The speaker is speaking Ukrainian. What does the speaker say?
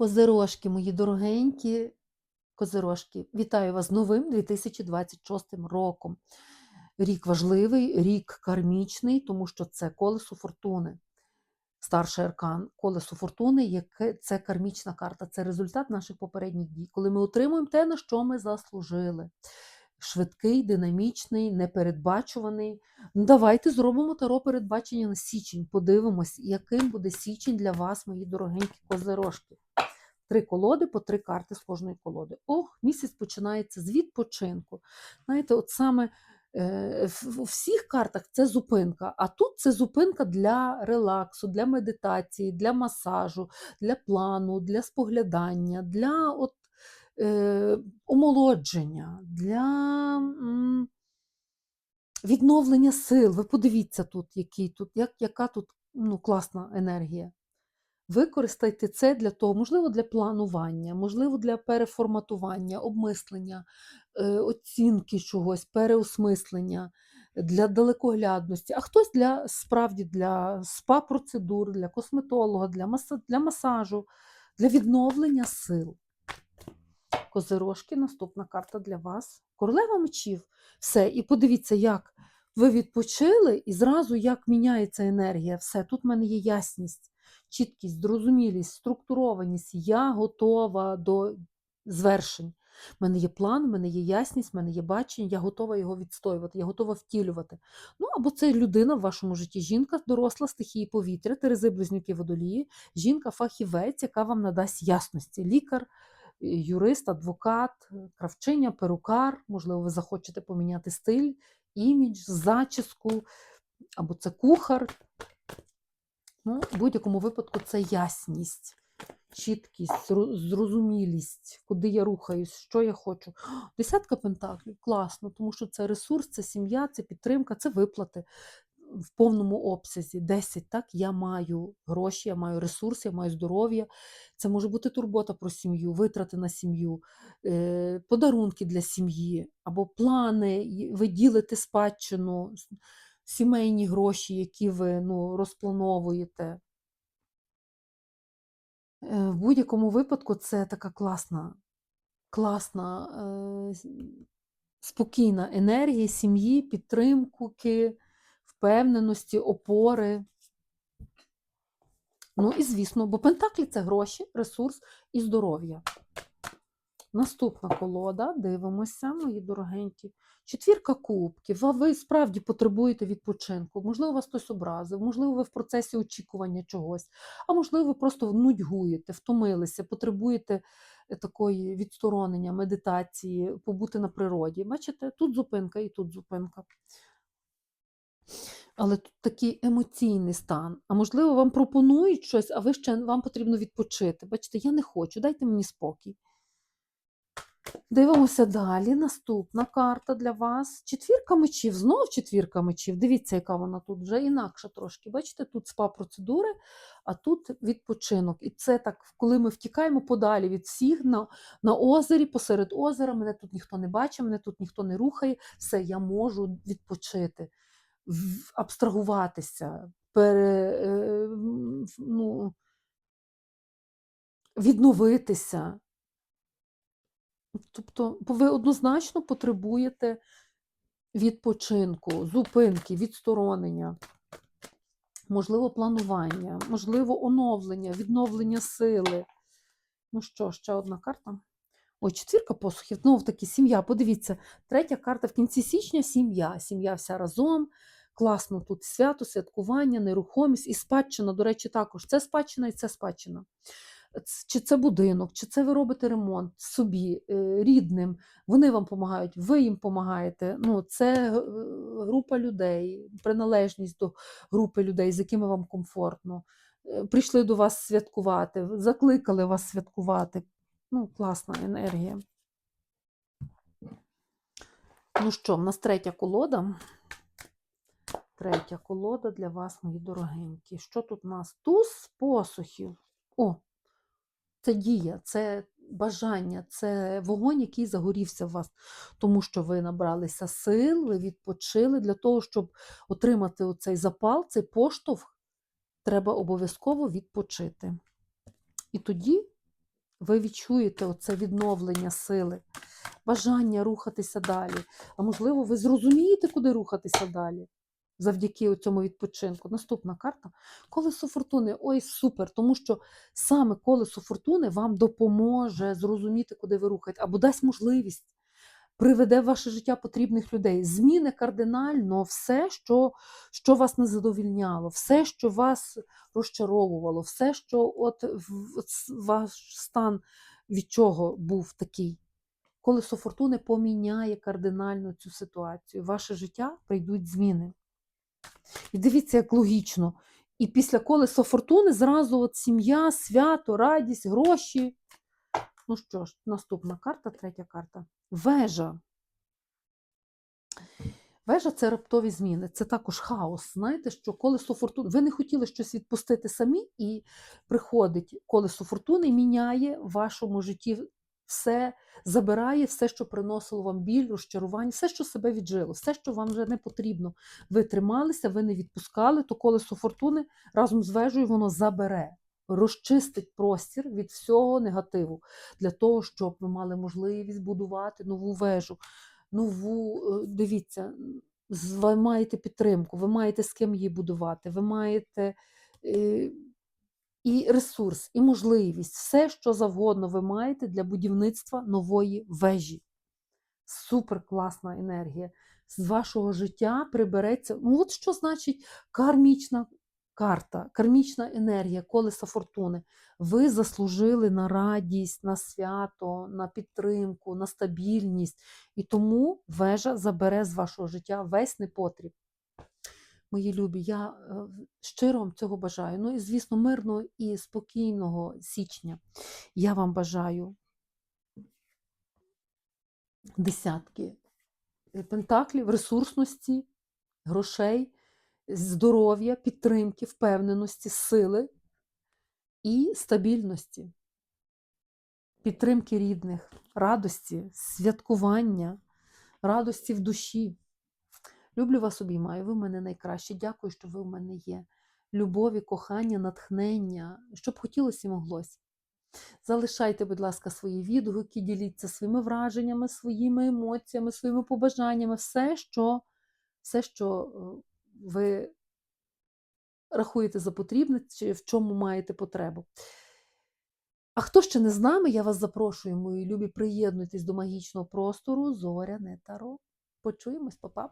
Козирожки, мої дорогенькі козирожки, вітаю вас з новим 2026 роком. Рік важливий, рік кармічний, тому що це колесо фортуни. Старший аркан колесо фортуни, яке це кармічна карта, це результат наших попередніх дій, коли ми отримуємо те, на що ми заслужили. Швидкий, динамічний, непередбачуваний. Ну, давайте зробимо таро передбачення на січень. Подивимось, яким буде січень для вас, мої дорогенькі козирожки. Три колоди по три карти з кожної колоди. Ох, місяць починається з відпочинку. Знаєте, от саме е, в в всіх картах це зупинка, а тут це зупинка для релаксу, для медитації, для масажу, для плану, для споглядання, для от, е, омолодження, для м, відновлення сил. Ви подивіться тут, який тут, як, яка тут ну, класна енергія. Використайте це для того, можливо, для планування, можливо, для переформатування, обмислення, е, оцінки чогось, переосмислення, для далекоглядності, а хтось для справді для спа-процедур, для косметолога, для, маса, для масажу, для відновлення сил. Козирожки, наступна карта для вас. Королева мечів. Все. І подивіться, як ви відпочили, і зразу як міняється енергія. Все, тут в мене є ясність чіткість, зрозумілість, структурованість. Я готова до звершень. У мене є план, в мене є ясність, в мене є бачення, я готова його відстоювати, я готова втілювати. Ну або це людина в вашому житті, жінка доросла стихії повітря, терези близнюки водолії, жінка-фахівець, яка вам надасть ясності. Лікар, юрист, адвокат, кравчиня, перукар, можливо, ви захочете поміняти стиль, імідж, зачіску, або це кухар. Ну, в будь-якому випадку це ясність, чіткість, зрозумілість, куди я рухаюсь, що я хочу. Десятка пентаклів класно, тому що це ресурс, це сім'я, це підтримка, це виплати в повному обсязі. 10, так, я маю гроші, я маю ресурс, я маю здоров'я. Це може бути турбота про сім'ю, витрати на сім'ю, е, подарунки для сім'ї або плани, і ви ділите спадщину сімейні гроші, які ви ну, розплановуєте. Е, В будь-якому випадку це така класна, класна, е, спокійна енергія сім'ї, підтримки, впевненості, опори. Ну і звісно, бо пентаклі це гроші, ресурс і здоров'я. Наступна колода, дивимося, мої дорогенькі. Четвірка кубків. А ви справді потребуєте відпочинку. Можливо, вас хтось образив, можливо, ви в процесі очікування чогось, а можливо, ви просто нудьгуєте, втомилися, потребуєте е, такої відсторонення, медитації, побути на природі. Бачите, тут зупинка і тут зупинка. Але тут такий емоційний стан. А можливо, вам пропонують щось, а ви ще вам потрібно відпочити. Бачите, я не хочу, дайте мені спокій. Дивимося далі. Наступна карта для вас. Четвірка мечів, знов четвірка мечів. Дивіться, яка вона тут вже інакша трошки. Бачите, тут спа-процедури, а тут відпочинок. І це так, коли ми втікаємо подалі від всіх на, на озері, посеред озера, мене тут ніхто не бачить, мене тут ніхто не рухає. Все, я можу відпочити, абстрагуватися, пере, е, ну, відновитися. Тобто ви однозначно потребуєте відпочинку, зупинки, відсторонення, можливо, планування, можливо, оновлення, відновлення сили. Ну що, ще одна карта. Ой, четвірка посухів, знову таки сім'я. Подивіться, третя карта в кінці січня сім'я. Сім'я вся разом. Класно тут свято, святкування, нерухомість і спадщина, до речі, також. Це спадщина і це спадщина. Чи це будинок, чи це ви робите ремонт собі, е, рідним, вони вам допомагають, ви їм допомагаєте. Ну, це е, група людей, приналежність до групи людей, з якими вам комфортно. Е, Прийшли до вас святкувати, закликали вас святкувати. Ну, класна енергія. Ну що, в нас третя колода. Третя колода для вас, мої дорогенькі. Що тут у нас? Туз посухів. О, це дія, це бажання, це вогонь, який загорівся в вас, тому що ви набралися сил, ви відпочили. Для того, щоб отримати оцей запал, цей поштовх, треба обов'язково відпочити. І тоді Ви відчуєте оце відновлення сили, бажання рухатися далі. А можливо, ви зрозумієте, куди рухатися далі завдяки цьому відпочинку. Наступна карта колесо фортуни. Ой, супер! Тому що саме колесо фортуни вам допоможе зрозуміти, куди ви рухаєте, або дасть можливість. Приведе в ваше життя потрібних людей. Зміни кардинально все, що, що вас не задовільняло, все, що вас розчаровувало, все, що от от ваш стан від чого був такий. Колесо фортуни поміняє кардинально цю ситуацію. Ваше життя прийдуть зміни. І дивіться, як логічно. І після колеса фортуни зразу от сім'я, свято, радість, гроші. Ну що ж, наступна карта, третя карта. Вежа. Вежа це раптові зміни, це також хаос. Знаєте, що колесо фортуни. Ви не хотіли щось відпустити самі, і приходить колесо фортуни, міняє в вашому житті все, забирає все, що приносило вам біль, розчарування, все, що себе віджило, все, що вам вже не потрібно. Ви трималися, ви не відпускали, то колесо фортуни разом з вежею воно забере. Розчистить простір від всього негативу для того, щоб ви мали можливість будувати нову вежу нову, е, дивіться, ви маєте підтримку, ви маєте з ким її будувати, ви маєте е, і ресурс, і можливість, все, що завгодно ви маєте для будівництва нової вежі. Супер класна енергія. З вашого життя прибереться. Ну, от що значить кармічна карта, кармічна енергія, колеса фортуни. Ви заслужили на радість, на свято, на підтримку, на стабільність. І тому вежа забере з вашого життя весь непотріб. Мої любі, я е, щиро вам цього бажаю. Ну і, звісно, мирного і спокійного січня. Я вам бажаю десятки е, пентаклів, ресурсності, грошей, здоров'я, підтримки, впевненості, сили і стабільності, підтримки рідних, радості, святкування, радості в душі. Люблю вас обіймаю, ви в мене найкращі. Дякую, що ви в мене є. Любові, кохання, натхнення, щоб хотілося і моглося. Залишайте, будь ласка, свої відгуки, діліться своїми враженнями, своїми емоціями, своїми побажаннями, все, що, все, що е, ви рахуєте за потрібне, чи в чому маєте потребу. А хто ще не з нами, я вас запрошую, мої любі, приєднуйтесь до магічного простору Зоряне Таро. Почуємось, папа.